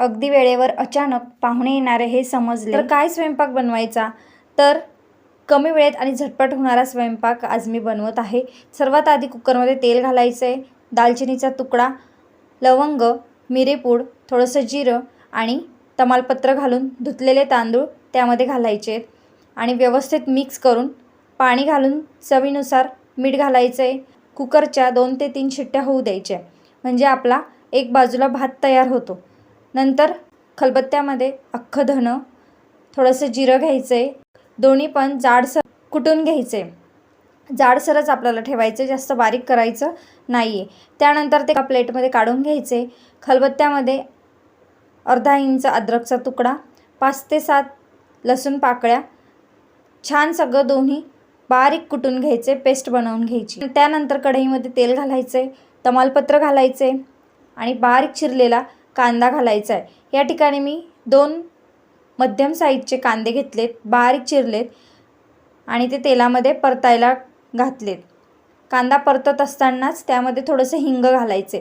अगदी वेळेवर अचानक पाहुणे येणारे हे समजले. तर काय स्वयंपाक बनवायचा? तर कमी वेळेत आणि झटपट होणारा स्वयंपाक आज मी बनवत आहे. सर्वात आधी कुकरमध्ये तेल घालायचं आहे दालचिनीचा तुकडा लवंग मिरेपूड थोडंसं जिरं आणि तमालपत्र घालून धुतलेले तांदूळ त्यामध्ये घालायचे आहेत आणि व्यवस्थित मिक्स करून पाणी घालून चवीनुसार मीठ घालायचं आहे कुकरच्या दोन ते तीन शिट्ट्या होऊ द्यायच्या. म्हणजे आपला एक बाजूला भात तयार होतो. नंतर खलबत्त्यामध्ये अख्खं धनं थोडंसं जिरं घ्यायचं. आहे दोन्ही पण जाडसर कुटून घ्यायचं. आहे जाडसरच आपल्याला ठेवायचं जास्त बारीक करायचं नाही आहे त्यानंतर ते एका प्लेटमध्ये काढून घ्यायचे. खलबत्त्यामध्ये अर्धा इंच अद्रकचा तुकडा पाच ते सात लसूण पाकळ्या छान सगळं दोन्ही बारीक कुटून घ्यायचे पेस्ट बनवून घ्यायची. त्यानंतर कढईमध्ये तेल घालायचं आहे तमालपत्र घालायचं आणि बारीक चिरलेला कांदा घालायचा आहे. या ठिकाणी मी दोन मध्यम साईजचे कांदे घेतलेत बारीक चिरलेत आणि ते तेलामध्ये परतायला घातलेत. कांदा परतत असतानाच त्यामध्ये थोडंसं हिंग घालायचे.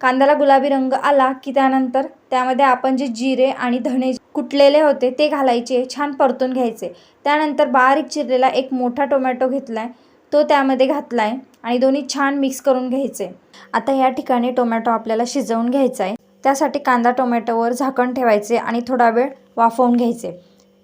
कांद्याला गुलाबी रंग आला की त्यानंतर त्यामध्ये आपण जे जिरे आणि धणे कुटलेले होते ते घालायचे छान परतून घ्यायचे. त्यानंतर बारीक चिरलेला एक मोठा टोमॅटो घेतला आहे तो त्यामध्ये घातला आहे आणि दोन्ही छान मिक्स करून घ्यायचे. आता या ठिकाणी टोमॅटो आपल्याला शिजवून घ्यायचा आहे. त्यासाठी कांदा टोमॅटोवर झाकण ठेवायचे आणि थोडा वेळ वाफवून घ्यायचे.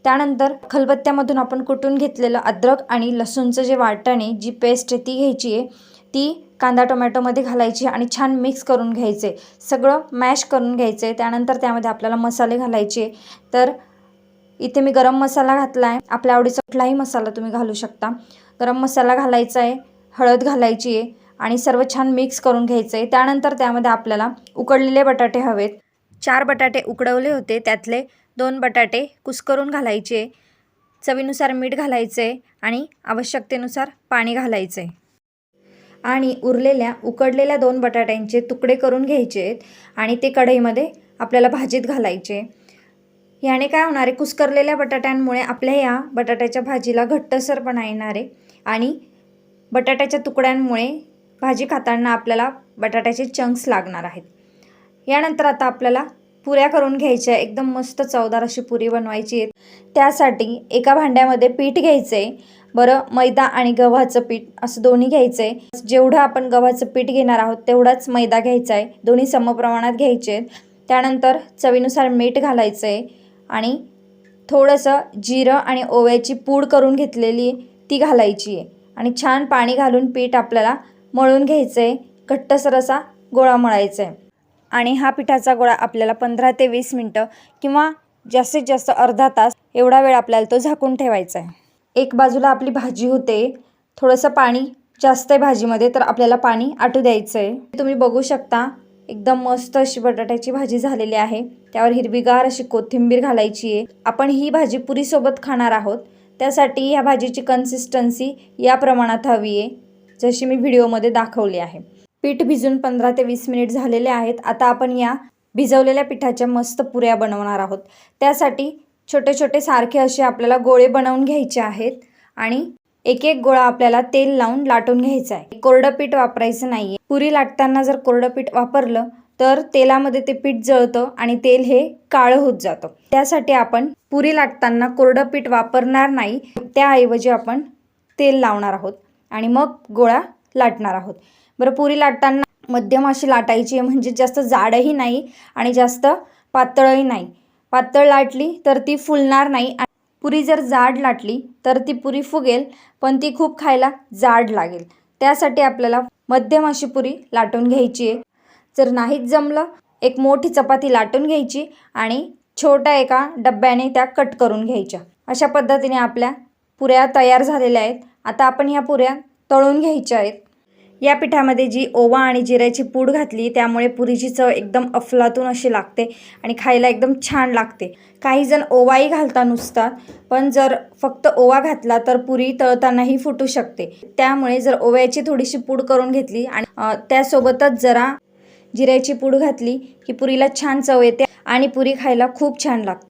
त्यानंतर खलबत्त्यामधून आपण कुटून घेतलेलं अद्रक आणि लसूणचं जे वाटणे जी पेस्ट आहे ती घ्यायची आहे ती कांदा टोमॅटोमध्ये घालायची आणि छान मिक्स करून घ्यायचे. सगळं मॅश करून घ्यायचे. त्यानंतर त्यामध्ये आपल्याला मसाले घालायचे. तर इथे मी गरम मसाला घातला आहे आपल्या आवडीचा कुठलाही मसाला तुम्ही घालू शकता. गरम मसाला घालायचा आहे हळद घालायची आहे आणि सर्व छान मिक्स करून घ्यायचं आहे त्यानंतर त्यामध्ये आपल्याला उकडलेले बटाटे हवेत. चार बटाटे उकडवले होते. त्यातले दोन बटाटे कुस्करून घालायचे. चवीनुसार मीठ घालायचे आणि आवश्यकतेनुसार पाणी घालायचे. आणि उरलेल्या उकडलेल्या दोन बटाट्यांचे तुकडे करून घ्यायचे आहेत आणि ते कढईमध्ये आपल्याला भाजीत घालायचे. याने काय होणार आहे? कुस्करलेल्या बटाट्यांमुळे आपल्या या बटाट्याच्या भाजीला घट्टसरपणा येणार आहे आणि बटाट्याच्या तुकड्यांमुळे भाजी खाताना आपल्याला बटाट्याचे चंक्स लागणार आहेत. यानंतर आता आपल्याला पुऱ्या करून घ्यायच्या एकदम मस्त चवदार अशी पुरी बनवायची आहे त्यासाठी एका भांड्यामध्ये पीठ घ्यायचं आहे बरं मैदा आणि गव्हाचं पीठ असं दोन्ही घ्यायचं आहे जेवढं आपण गव्हाचं पीठ घेणार आहोत तेवढाच मैदा घ्यायचा आहे दोन्ही समप्रमाणात घ्यायचे आहेत. त्यानंतर चवीनुसार मीठ घालायचं आहे आणि थोडंसं जिरं आणि ओव्याची पूड करून घेतलेली ती घालायची आहे. आणि छान पाणी घालून पीठ आपल्याला मळून घ्यायचं आहे घट्टसर असा गोळा मळायचा. आहे आणि हा पिठाचा गोळा आपल्याला पंधरा ते वीस मिनटं किंवा जास्तीत जास्त अर्धा तास एवढा वेळ आपल्याला तो झाकून ठेवायचा आहे. एक बाजूला आपली भाजी होते थोडंसं पाणी जास्त आहे भाजीमध्ये तर आपल्याला पाणी आटू द्यायचं आहे तुम्ही बघू शकता एकदम मस्त अशी बटाट्याची भाजी झालेली आहे. त्यावर हिरवीगार अशी कोथिंबीर घालायची आहे. आपण ही भाजी पुरीसोबत खाणार आहोत. त्यासाठी ह्या भाजीची कन्सिस्टन्सी या प्रमाणात हवी आहे. जशी मी व्हिडिओमध्ये दाखवली आहे. पीठ भिजून पंधरा ते वीस मिनिट झालेले आहेत. आता आपण या भिजवलेल्या पिठाच्या मस्त पुऱ्या बनवणार आहोत. त्यासाठी छोटे छोटे सारखे असे आपल्याला गोळे बनवून घ्यायचे आहेत आणि एक एक गोळा आपल्याला तेल लावून लाटून घ्यायचा आहे. कोरडं पीठ वापरायचं नाही पुरी लाटताना जर कोरडं पीठ वापरलं तर तेलामध्ये ते पीठ जळतं आणि तेल हे काळं होत जातं. त्यासाठी आपण पुरी लाटताना कोरडं पीठ वापरणार नाही. त्याऐवजी आपण तेल लावणार आहोत. आणि मग गोळा लाटणार आहोत. बरं पुरी लाटताना मध्यम अशी लाटायची आहे म्हणजे जास्त जाडही नाही आणि जास्त पातळही नाही. पातळ लाटली तर ती फुलणार नाही पुरी जर जाड लाटली तर ती पुरी फुगेल पण ती खूप खायला जाड लागेल. त्यासाठी आपल्याला मध्यम अशी पुरी लाटून घ्यायची आहे. जर नाहीच जमलं एक मोठी चपाती लाटून घ्यायची आणि छोट्या एका डब्याने त्या कट करून घ्यायच्या. अशा पद्धतीने आपल्या पुऱ्या तयार झालेल्या आहेत. आता आपण ह्या पुऱ्या तळून घ्यायच्या आहेत. या पिठामध्ये जी ओवा आणि जिऱ्याची पूड घातली त्यामुळे पुरीची चव एकदम अफलातून अशी लागते आणि खायला एकदम छान लागते. काही जण ओवाही घालता नुसतात पण जर फक्त ओवा घातला तर पुरी तळतानाही फुटू शकते. त्यामुळे जर ओव्याची थोडीशी पूड करून घेतली आणि त्यासोबतच जरा जिऱ्याची पूड घातली की पुरीला छान चव येते आणि पुरी खायला खूप छान लागते.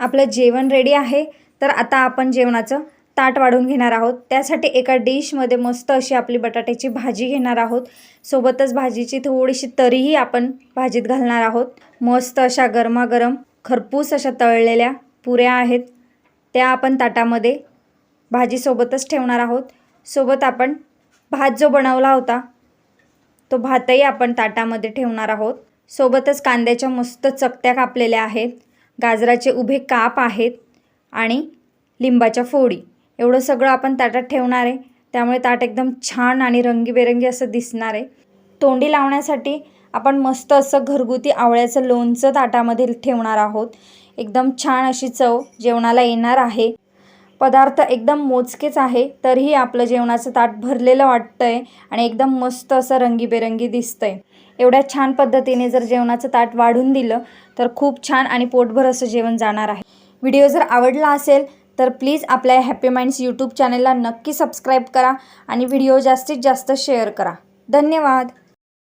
आपलं जेवण रेडी आहे तर आता आपण जेवणाचं ताट वाढून घेणार आहोत. त्यासाठी एका डिशमध्ये मस्त अशी आपली बटाट्याची भाजी घेणार आहोत. सोबतच भाजीची थोडीशी तरीही आपण भाजीत घालणार आहोत. मस्त अशा गरमागरम खरपूस अशा तळलेल्या पुऱ्या आहेत. त्या आपण ताटामध्ये भाजीसोबतच ठेवणार आहोत. सोबत आपण भात जो बनवला होता तो भातही आपण ताटामध्ये ठेवणार आहोत. सोबतच कांद्याच्या मस्त चकत्या कापलेल्या आहेत. गाजराचे उभे काप आहेत आणि लिंबाच्या फोडी. एवढं सगळं आपण ताटात ठेवणार आहे. त्यामुळे ताट एकदम छान आणि रंगीबेरंगी असं दिसणार आहे. तोंडी लावण्यासाठी आपण मस्त असं घरगुती आवळ्याचं लोणचं ताटामध्ये ठेवणार आहोत. एकदम छान अशी चव जेवणाला येणार आहे. पदार्थ एकदम मोजकेच आहे तरीही आपलं जेवणाचं ताट भरलेलं वाटतं आहे आणि एकदम मस्त असं रंगीबेरंगी दिसतं आहे एवढ्या छान पद्धतीने जर जेवणाचं ताट वाढून दिलं तर खूप छान आणि पोटभर असं जेवण जाणार आहे. व्हिडिओ जर आवडला असेल तर प्लीज आपल्या हॅपी माइंड्स यूट्यूब चॅनलला नक्की सबस्क्राईब करा आणि व्हिडिओ जास्तीत जास्त शेअर करा. धन्यवाद.